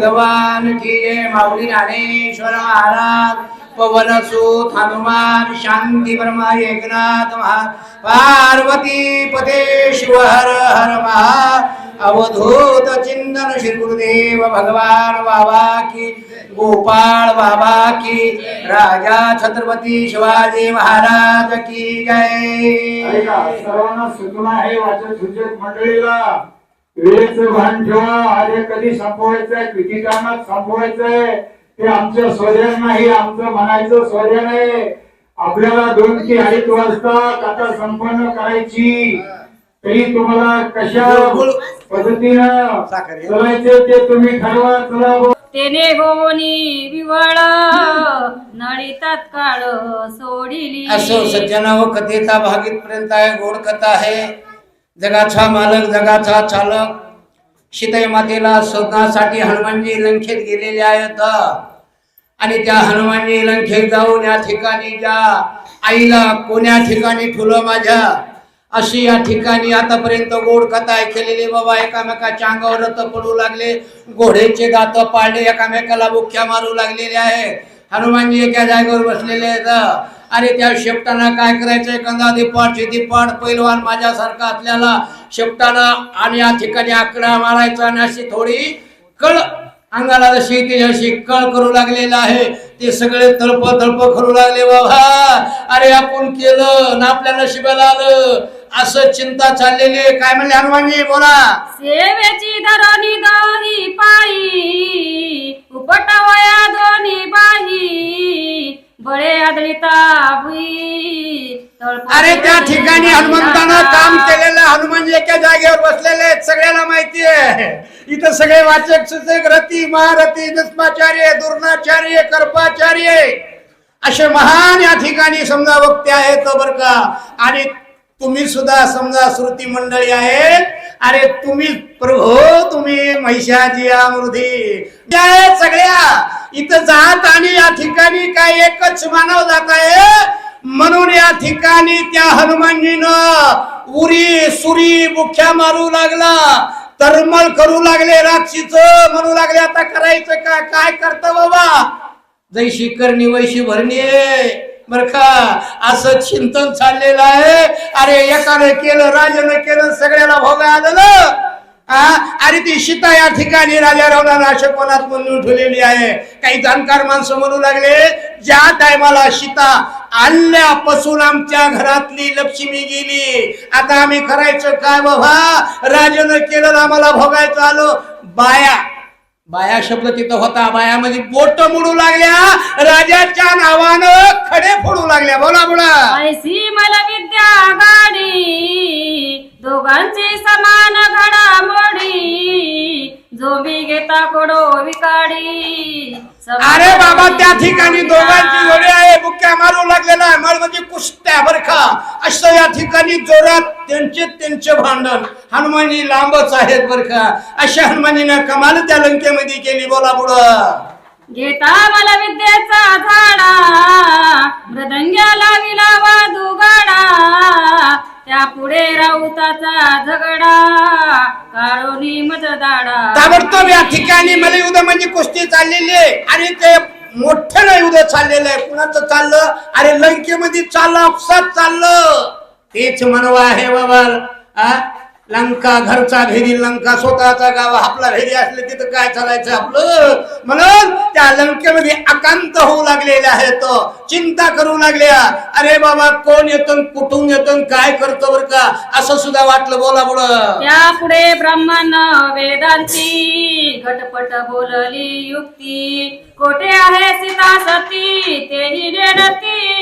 भगवान की जय माऊली ज्ञानेश्वर महाराज पवनसूत हनुमान शांती ब्रह्मा एकनाथ महा पार्वती पते शिव हर हर महा अवधूत चिंतन श्री गुरुदेव भगवान बाबा की गोपाळ बाबा की राजा छत्रपती शिवाजी महाराज की जय। सर्वांना सूचना आहे वाचन सूचक मंडळीला. वेळेचं भान ठेवा आले कधी संपवायचंय? किती कामात संपवायचंय? ते आमचं स्वजन नाही आमचं म्हणायचं स्वजन आहे आपल्याला दोन ते अडीच वाजता कथा संपन्न करायची. तरी तुम्हाला कशा पद्धतीनं करायचं ते तुम्ही ठरवा चला बुवा. तेने गोनी विवळ नळी तात्काळ सोडिली. असो सज्जना व कथेचा भाग इथपर्यंत आहे गोड कथा आहे. जगाचा मालक जगाचा चालक. सीताई मातेला शोधण्यासाठी हनुमानजी लंकेत गेलेले आहेत. आणि त्या हनुमानजी लंकेत जाऊन या ठिकाणी ज्या आईला कोण्या ठिकाणी ठुलं माझ्या? अशी या ठिकाणी आतापर्यंत गोड कथा ऐकलेली बाबा एकामेकाच्या अंगावर रथ पडू लागले. घोड्याचे दात पाळले एकामेकाला बुख्या मारू लागलेले आहे. हनुमानजी एका जागेवर बसलेले आहेत. अरे त्या शेपटाना काय करायचंय? कंदा दिपाट दिपाट पैलवान माझ्यासारखा असल्याला शेपटाना आणि या ठिकाणी आकडा मारायचा आणि अशी थोडी कळ अंगाला जशी ती अशी कळ करू लागलेलं आहे. ते सगळे तळप तळप करू लागले बाबा अरे आपण केलं ना आपल्या नशिबाला आलं. असं चिंता चाललेली काय म्हणले हनुमानजी? बोला. सेवेची धरणी दोन्ही पायी उपटवया दोन्ही बाई बळे आदळीता भुई तळपती अरे त्या ठिकाणी हनुमंतानं काम केलेलं हनुमानजी एका जागेवर बसलेले आहेत सगळ्याला माहिती आहे. इथं सगळे वाचक सुचक रती महारथी भीष्माचार्य दुर्णाचार्य कर्पाचार्य असे महान या ठिकाणी समजा वक्ते आहेत बर का. आणि तुम्ही सुद्धा समजा श्रुती मंडळी आहेत. अरे तुम्ही प्रभो तुम्ही महिषाजी अमृधी. सगळ्या. इथं जात आणि या ठिकाणी काय एकच मानव जात आहे. म्हणून या ठिकाणी त्या हनुमानजीनं उरी सुरी बुख्या मारू लागला. तरमळ करू लागले राक्षीच. म्हणू लागले आता करायचं का? काय करत बाबा? जैशी करणी वैशी भरणी बर का? असं चिंतन चाललेलं आहे. अरे एकानं केलं राजानं केलं सगळ्याला भोगा आलं अरे ती सीता या ठिकाणी राजा रावणाला अशा कोणात म्हणून ठेवलेली आहे. काही जाणकार माणसं म्हणू लागले ज्या टायमाला सीता आल्यापासून आमच्या घरातली लक्ष्मी गेली आता आम्ही करायचं काय बाबा? राजानं केलं आम्हाला भोगायचं आलो. बाया बाया शब्द तिथं होता. बायामध्ये बोट मोडू लागल्या. राजाच्या नावानं खडे फोडू लागल्या. बोला बोला. ऐसी मला विद्या गाडी दोघांची समान घडामोडी. जो मी घेता कोडो विकाडी. अरे बाबा त्या ठिकाणी दोघांची जोडी आहे. बुक्या मारू लागलेला आहे. मळ म्हणजे कुस्त्या बर का? असं या ठिकाणी जोरात त्यांचे त्यांचे भांडण. हनुमानजी लांबच आहेत बर का? अशा हनुमानीनं कमाल त्या लंकेमध्ये केली. बोला पुढं. घेता मला विद्येचा झाडा. मृदंग्याला विलावा दुगाडा. त्या पुढे राऊताचा झगडा. काळोनी मजदाडा ताबडतोब या ठिकाणी मला युद्ध म्हणजे कुस्ती चाललेली आहे. आणि ते मोठं युद्ध चाललेलं आहे. कुणाचं चाललं? अरे लंकेमध्ये चाललं अफसात चाललं. तेच म्हणवा आहे बाबा आ? लंका घरचा भेदी लंका स्वतःचा गाव आपला भेदी असले तिथं काय चालायचं आपलं? म्हणून त्या लंकेमध्ये अकांत होऊ लागलेले आहेत चिंता करू लागल्या. अरे बाबा कोण येतं कुठून येतं काय करतो बर का? असं सुद्धा वाटलं बोला पुढं. त्या पुढे ब्रह्मन वेदांती घटपट बोलली युक्ती. कोठे आहे सीता सती तेही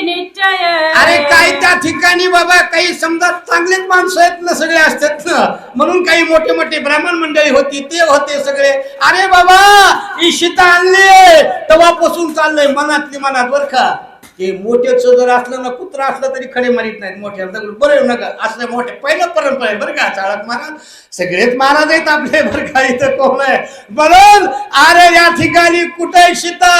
निश्चय. अरे काय त्या ठिकाणी बाबा काही समजा चांगलेच माणसं आहेत ना सगळे असतात ना? म्हणून काही मोठे मोठे ब्राह्मण मंडळी होती ते होते सगळे. अरे बाबा ही शीता आणली तेव्हापासून चाललंय मनातली मनात बर का? हे मोठ्याचं जर असलं ना कुत्र असलं तरी खडे मारित नाहीत मोठ्या. दगड बरं नका असले मोठे पहिलं परंपरा आहे बरं का चाळक महाराज. सगळेच महाराज आहेत आपले बरं का इथं कोण आहे? म्हणून अरे या ठिकाणी कुठे शिता?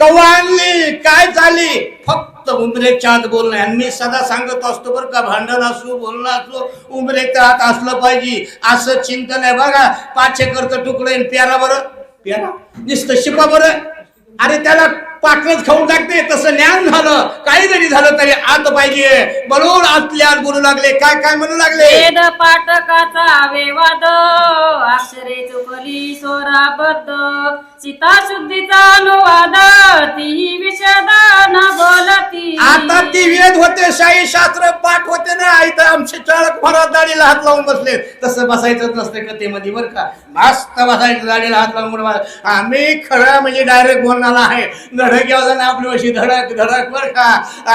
कवा आणली काय झाली? फक्त उमरे आत बोलणं. आणि मी सदा सांगत असतो बरं का भांडण असो बोलणं असो उमरेच्या हात असलं पाहिजे. असं चिंतन आहे बघा. पाचशे एकरचं तुकडं प्यारा बरं. प्यारा? निस्त शिपा बरं. अरे त्याला पाटलंच खाऊन टाकते. तसं ज्ञान झालं. काही जरी झालं तरी आत पाहिजे. म्हणून आतल्या आत बोलू लागले. काय काय म्हणू लागले? वेद पाठकाचा वेवाद अक्षरे चुकली स्वराबद्ध सीता शुद्धीचा अनुवाद न बोलती. आता ती वेद होते शाही शास्त्र पाठ होते ना. इथं आमचे चाळक महाराज दाढीला हात लावून बसले. तसं बसायचं नसतं कथेमध्ये बरं का? मस्त बसायचं दाढीला हात लावून. आम्ही खरं म्हणजे डायरेक्ट बोलणारा आहे. धडक यावं आपली अशी धडक धडक बरं का.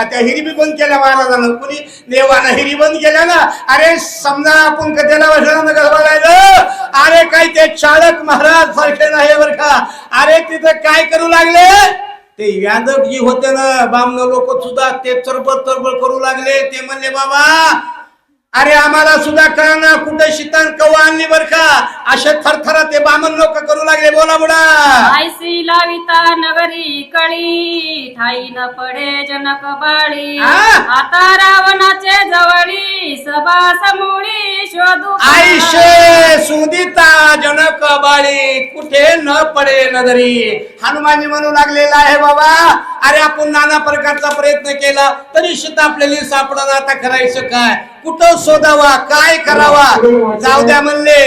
त्या हिरी बंद केल्या महाराजानं. कुणी? देवानं हिरी बंद केल्या ना. अरे समजा आपण कथेला बसल्यानं कसं बघायचं अरे काय ते चाळक महाराज सारखे नाही बर का? अरे तिथं काय करू लागले? ते यादव जी होते ना बामण लोक सुद्धा ते चरबळ चरबळ करू लागले. ते म्हणले बाबा अरे आम्हाला सुद्धा कळना कुठे शीतान कवा आणली बर का? असे थरथर ते बामण लोक करू लागले बोला बुडा. आयसी लाविता नगरी कळी ठाई न पडे जनक बाळी? आता रावणाचे जवळी सभा समोळी आईशे सुदिता जनक बाळी कुठे न पडे नगरी. हनुमानजी म्हणू लागलेला आहे बाबा अरे आपण नाना प्रकारचा प्रयत्न केला तरी सीता आपल्याला सापडा आता करायचं काय? कुठं शोधावा? काय करावा? जाऊ द्या म्हणले.